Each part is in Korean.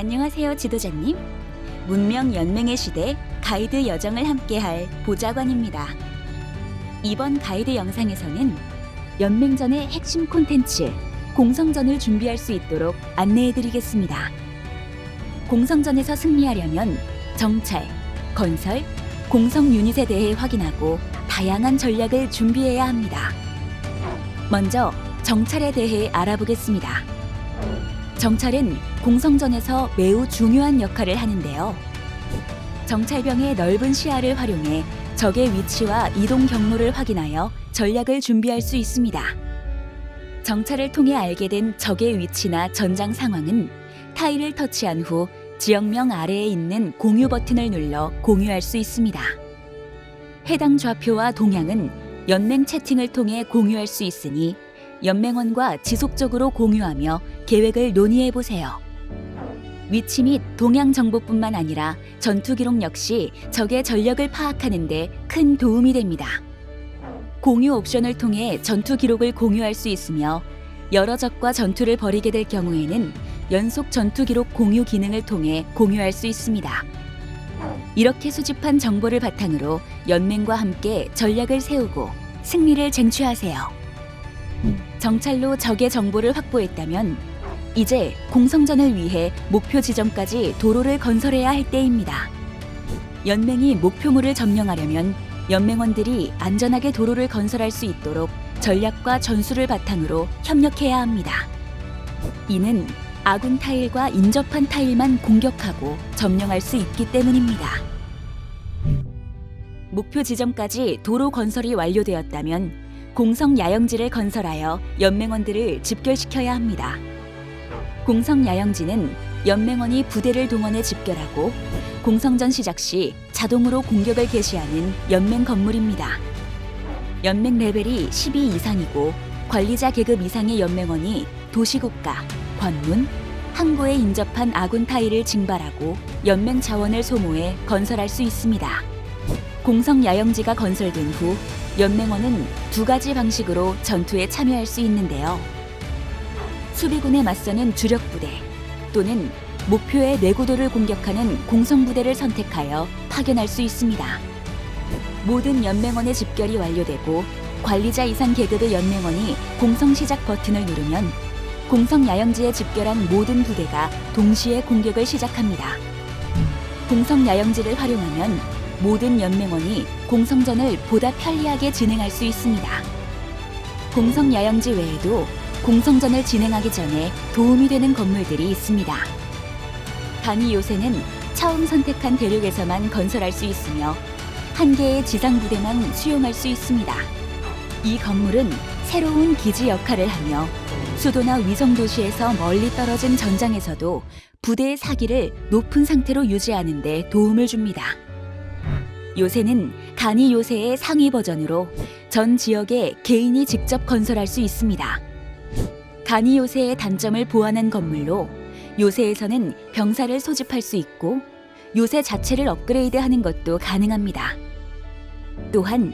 안녕하세요, 지도자님. 문명 연맹의 시대 가이드 여정을 함께할 보좌관입니다. 이번 가이드 영상에서는 연맹전의 핵심 콘텐츠 공성전을 준비할 수 있도록 안내해드리겠습니다. 공성전에서 승리하려면 정찰, 건설, 공성 유닛에 대해 확인하고 다양한 전략을 준비해야 합니다. 먼저 정찰에 대해 알아보겠습니다. 정찰은 공성전에서 매우 중요한 역할을 하는데요. 정찰병의 넓은 시야를 활용해 적의 위치와 이동 경로를 확인하여 전략을 준비할 수 있습니다. 정찰을 통해 알게 된 적의 위치나 전장 상황은 타일을 터치한 후 지역명 아래에 있는 공유 버튼을 눌러 공유할 수 있습니다. 해당 좌표와 동향은 연맹 채팅을 통해 공유할 수 있으니 연맹원과 지속적으로 공유하며 계획을 논의해 보세요. 위치 및 동향 정보뿐만 아니라 전투 기록 역시 적의 전력을 파악하는 데 큰 도움이 됩니다. 공유 옵션을 통해 전투 기록을 공유할 수 있으며 여러 적과 전투를 벌이게 될 경우에는 연속 전투 기록 공유 기능을 통해 공유할 수 있습니다. 이렇게 수집한 정보를 바탕으로 연맹과 함께 전략을 세우고 승리를 쟁취하세요. 정찰로 적의 정보를 확보했다면 이제 공성전을 위해 목표 지점까지 도로를 건설해야 할 때입니다. 연맹이 목표물을 점령하려면 연맹원들이 안전하게 도로를 건설할 수 있도록 전략과 전술을 바탕으로 협력해야 합니다. 이는 아군 타일과 인접한 타일만 공격하고 점령할 수 있기 때문입니다. 목표 지점까지 도로 건설이 완료되었다면 공성 야영지를 건설하여 연맹원들을 집결시켜야 합니다. 공성 야영지는 연맹원이 부대를 동원해 집결하고 공성전 시작 시 자동으로 공격을 개시하는 연맹 건물입니다. 연맹 레벨이 12 이상이고 관리자 계급 이상의 연맹원이 도시국가, 관문, 항구에 인접한 아군 타일을 징발하고 연맹 자원을 소모해 건설할 수 있습니다. 공성 야영지가 건설된 후 연맹원은 두 가지 방식으로 전투에 참여할 수 있는데요. 수비군에 맞서는 주력 부대 또는 목표의 내구도를 공격하는 공성 부대를 선택하여 파견할 수 있습니다. 모든 연맹원의 집결이 완료되고 관리자 이상 계급의 연맹원이 공성 시작 버튼을 누르면 공성 야영지에 집결한 모든 부대가 동시에 공격을 시작합니다. 공성 야영지를 활용하면 모든 연맹원이 공성전을 보다 편리하게 진행할 수 있습니다. 공성 야영지 외에도 공성전을 진행하기 전에 도움이 되는 건물들이 있습니다. 단위 요새는 처음 선택한 대륙에서만 건설할 수 있으며 한 개의 지상 부대만 수용할 수 있습니다. 이 건물은 새로운 기지 역할을 하며 수도나 위성 도시에서 멀리 떨어진 전장에서도 부대의 사기를 높은 상태로 유지하는 데 도움을 줍니다. 요새는 간이 요새의 상위 버전으로 전 지역에 개인이 직접 건설할 수 있습니다. 간이 요새의 단점을 보완한 건물로 요새에서는 병사를 소집할 수 있고 요새 자체를 업그레이드하는 것도 가능합니다. 또한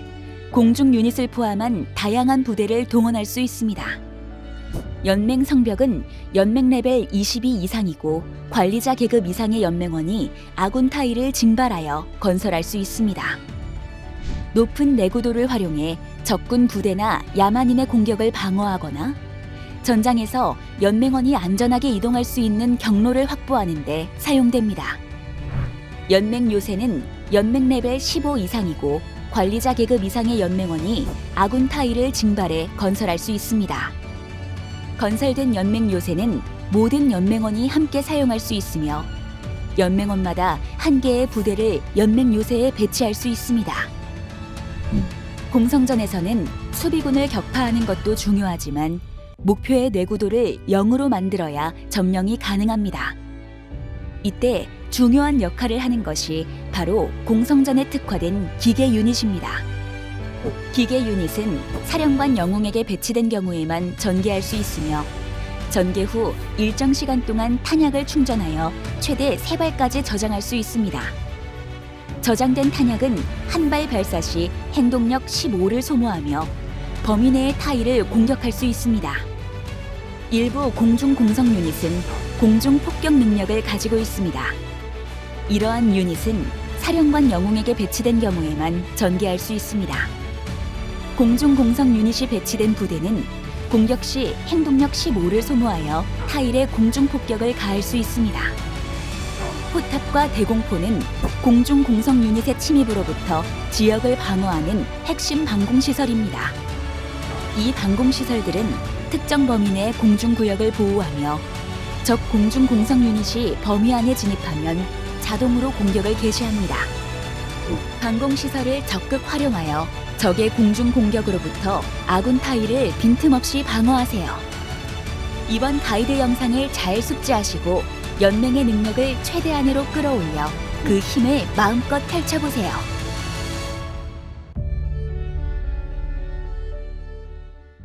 공중 유닛을 포함한 다양한 부대를 동원할 수 있습니다. 연맹 성벽은 연맹 레벨 22 이상이고 관리자 계급 이상의 연맹원이 아군 타일을 징발하여 건설할 수 있습니다. 높은 내구도를 활용해 적군 부대나 야만인의 공격을 방어하거나 전장에서 연맹원이 안전하게 이동할 수 있는 경로를 확보하는 데 사용됩니다. 연맹 요새는 연맹 레벨 15 이상이고 관리자 계급 이상의 연맹원이 아군 타일을 징발해 건설할 수 있습니다. 건설된 연맹 요새는 모든 연맹원이 함께 사용할 수 있으며 연맹원마다 한 개의 부대를 연맹 요새에 배치할 수 있습니다. 공성전에서는 수비군을 격파하는 것도 중요하지만 목표의 내구도를 0으로 만들어야 점령이 가능합니다. 이때 중요한 역할을 하는 것이 바로 공성전에 특화된 기계 유닛입니다. 기계 유닛은 사령관 영웅에게 배치된 경우에만 전개할 수 있으며 전개 후 일정 시간 동안 탄약을 충전하여 최대 3발까지 저장할 수 있습니다. 저장된 탄약은 한 발 발사 시 행동력 15를 소모하며 범위 내의 타일을 공격할 수 있습니다. 일부 공중 공성 유닛은 공중 폭격 능력을 가지고 있습니다. 이러한 유닛은 사령관 영웅에게 배치된 경우에만 전개할 수 있습니다. 공중 공성 유닛이 배치된 부대는 공격 시 행동력 15를 소모하여 타일에 공중 폭격을 가할 수 있습니다. 포탑과 대공포는 공중 공성 유닛의 침입으로부터 지역을 방어하는 핵심 방공 시설입니다. 이 방공 시설들은 특정 범위 내 공중 구역을 보호하며 적 공중 공성 유닛이 범위 안에 진입하면 자동으로 공격을 개시합니다. 방공 시설을 적극 활용하여 적의 공중 공격으로부터 아군 타일을 빈틈없이 방어하세요. 이번 가이드 영상을 잘 숙지하시고 연맹의 능력을 최대한으로 끌어올려 그 힘을 마음껏 펼쳐보세요.